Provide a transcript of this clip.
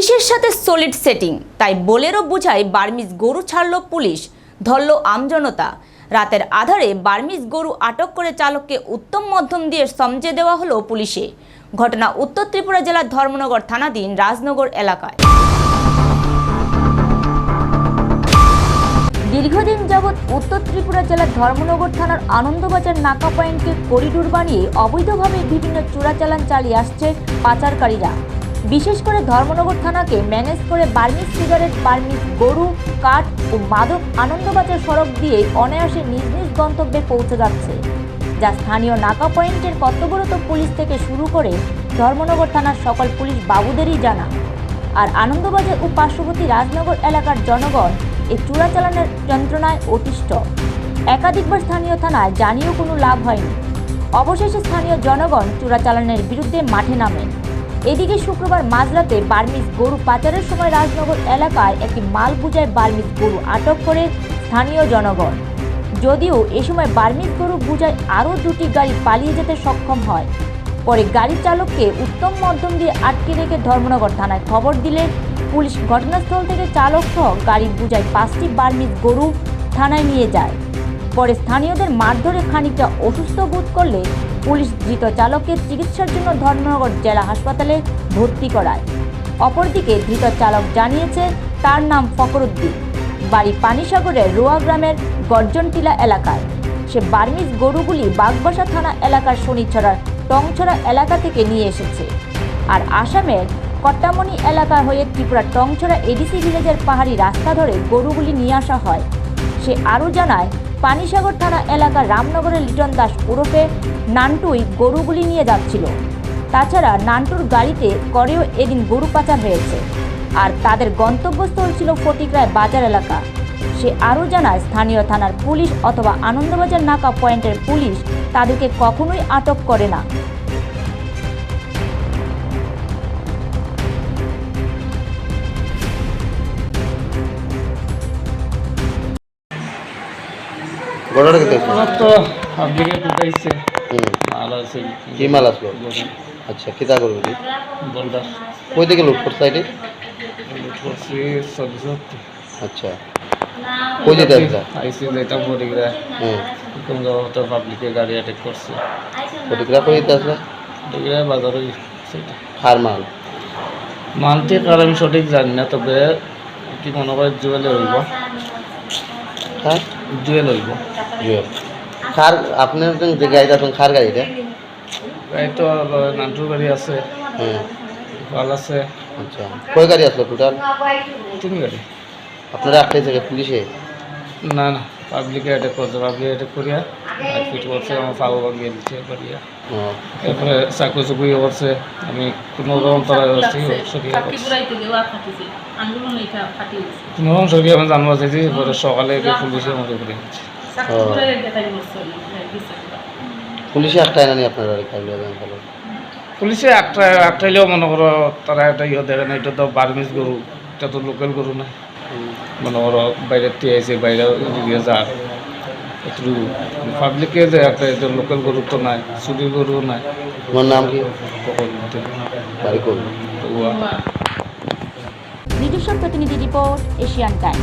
পুলিশের সাথে solid setting তাই বোলেরো বুঝাই বার্মিজ গরু ছাড়ল পুলিশ, ধরল আমজনতা রাতের আধারে বার্মিজ গরু আটক করে চালককে উত্তম মধ্যম দিয়ে সমঝে দেওয়া হলো পুলিশে। ঘটনা উত্তর ত্রিপুরা জেলার ধর্মনগর থানাধীন রাজনগর এলাকায়। দীর্ঘদিন যাবৎ উত্তর ত্রিপুরা জেলার ধর্মনগর থানার আনন্দবাজার নাকা পয়েন্টকে করিডোর বানিয়ে অবৈধভাবে বিভিন্ন চোরাচালান চালিয়ে আসছে পাচারকারীরা। বিশেষ করে ধর্মনগর থানাকে ম্যানেজ করে বার্মিজ সিগারেট বার্মিজ গরু, কাঠ ও মাদক আনন্দবাজার সড়ক দিয়ে অনায়াসে নিজ নিজ গন্তব্যে পৌঁছে যাচ্ছে, যা স্থানীয় নাকা পয়েন্টের কর্তব্যরত পুলিশ থেকে শুরু করে ধর্মনগর থানার সকল পুলিশ বাবুদেরই জানা। আর আনন্দবাজার ও পার্শ্ববর্তী রাজনগর এলাকার জনগণ এই চোরাচালানের যন্ত্রণায় অতিষ্ঠ। একাধিকবার স্থানীয় থানায় জানিয়েও কোনো লাভ হয়নি। অবশেষে স্থানীয় জনগণ চোরাচালানের বিরুদ্ধে মাঠে নামেন। এদিকে শুক্রবার মাঝরাতে বার্মিজ গরু পাচারের সময় রাজনগর এলাকায় একটি মাল বুঝায় বার্মিজ গরু আটক করে স্থানীয় জনগণ। যদিও এ সময় বার্মিজ গরু বুঝায় আরও দুটি গাড়ি পালিয়ে যেতে সক্ষম হয়। পরে গাড়ি চালককে উত্তম মধ্যম দিয়ে আটকে রেখে ধর্মনগর থানায় খবর দিলে পুলিশ ঘটনাস্থল থেকে চালক সহ গাড়ি বুঝায় পাঁচটি বার্মিজ গরু থানায় নিয়ে যায়। পরে স্থানীয়দের মারধরে খানিকটা অসুস্থ বোধ করলে পুলিশ ধৃত চালককে চিকিৎসার জন্য ধর্মনগর জেলা হাসপাতালে ভর্তি করায়। অপরদিকে ধৃত চালক জানিয়েছে, তার নাম ফখরুদ্দিন। বাড়ি পানিসাগরের রোয়া গ্রামের গর্জনটিলা এলাকায়। সে বার্মিজ গরুগুলি বাগবাসা থানা এলাকার শনিছড়ার টংছড়া এলাকা থেকে নিয়ে এসেছে। আর আসামের কট্টামণি এলাকা হয়ে ত্রিপুরা টংছড়া এডিসি ভিলেজের পাহাড়ি রাস্তা ধরে গরুগুলি নিয়ে আসা হয়। সে আরও জানায় পানিসাগর থানা এলাকা রামনগরের লিটন দাস ওরফে নান্টুই গরুগুলি নিয়ে যাচ্ছিল। তাছাড়া নান্টুর গাড়িতে করেও এদিন গরু পাচার হয়েছে। আর তাদের গন্তব্যস্থল ছিল ফটিকরায় বাজার এলাকা। সে আরও জানায়, স্থানীয় থানার পুলিশ অথবা আনন্দবাজার নাকা পয়েন্টের পুলিশ তাদেরকে কখনোই আটক করে না। ঘটনা আমার তো পাবলিকে কুটাইছে হুম। মাল আছে কি? মাল আসলো? আচ্ছা কিতা করব কি? বলদার কই থেকে লুট করছে লুট করছি আচ্ছা। কই যেতে আসলা আইসি যেটা বডিগরা হুম। কোন তো পাবলিকে গাড়ি অ্যাটাক করছে। কই যেতে আসলা? বডিগরা বাজারে সেটা। হার মাল? মানতে কার আমি সঠিক জানি না তবে কি মনে করে জুয়েলে হইব? হ্যাঁ? জুয়েল হইব জুয়েল। খার আপনার যে গাড়িটা আছেন খার গাড়িটা? গাড়ি তো নান্টুর গাড়ি আছে। হুম। আছে। আচ্ছা। কয় গাড়ি আসলো টোটাল তিন গাড়ি। আপনারা থেকে পুলিশে? না না। পাবলিকে অ্যাটাক করছে পাবলিক অ্যাটাক করিয়া আর ফিট করছে আমার ফাও ভাঙিয়ে দিচ্ছে করিয়া। এরপরে চাকু চুকু ইয়ে করছে আমি কোনো রকম তারা সরিয়ে কোনো রকম সরিয়ে আমি জানব চাইছি পরে সকালে পুলিশের মধ্যে করে দিচ্ছে পুলিশে একটাই নানি আপনারা পুলিশে একটা একটাইলেও মনে করো তারা এটা ইয়ে দেখে না এটা তো বার্মিজ গরু এটা তো লোকাল গরু না। মনে ওরা বাইরের থেকে আছে বাইরে দিয়ে যাক একটু পাবলিকে যে একটা এটা লোকাল গরু তো নাই চুরির গরু নাই। তোমার নাম কি? নিজস্ব প্রতিনিধি রিপোর্ট এশিয়ান টাইম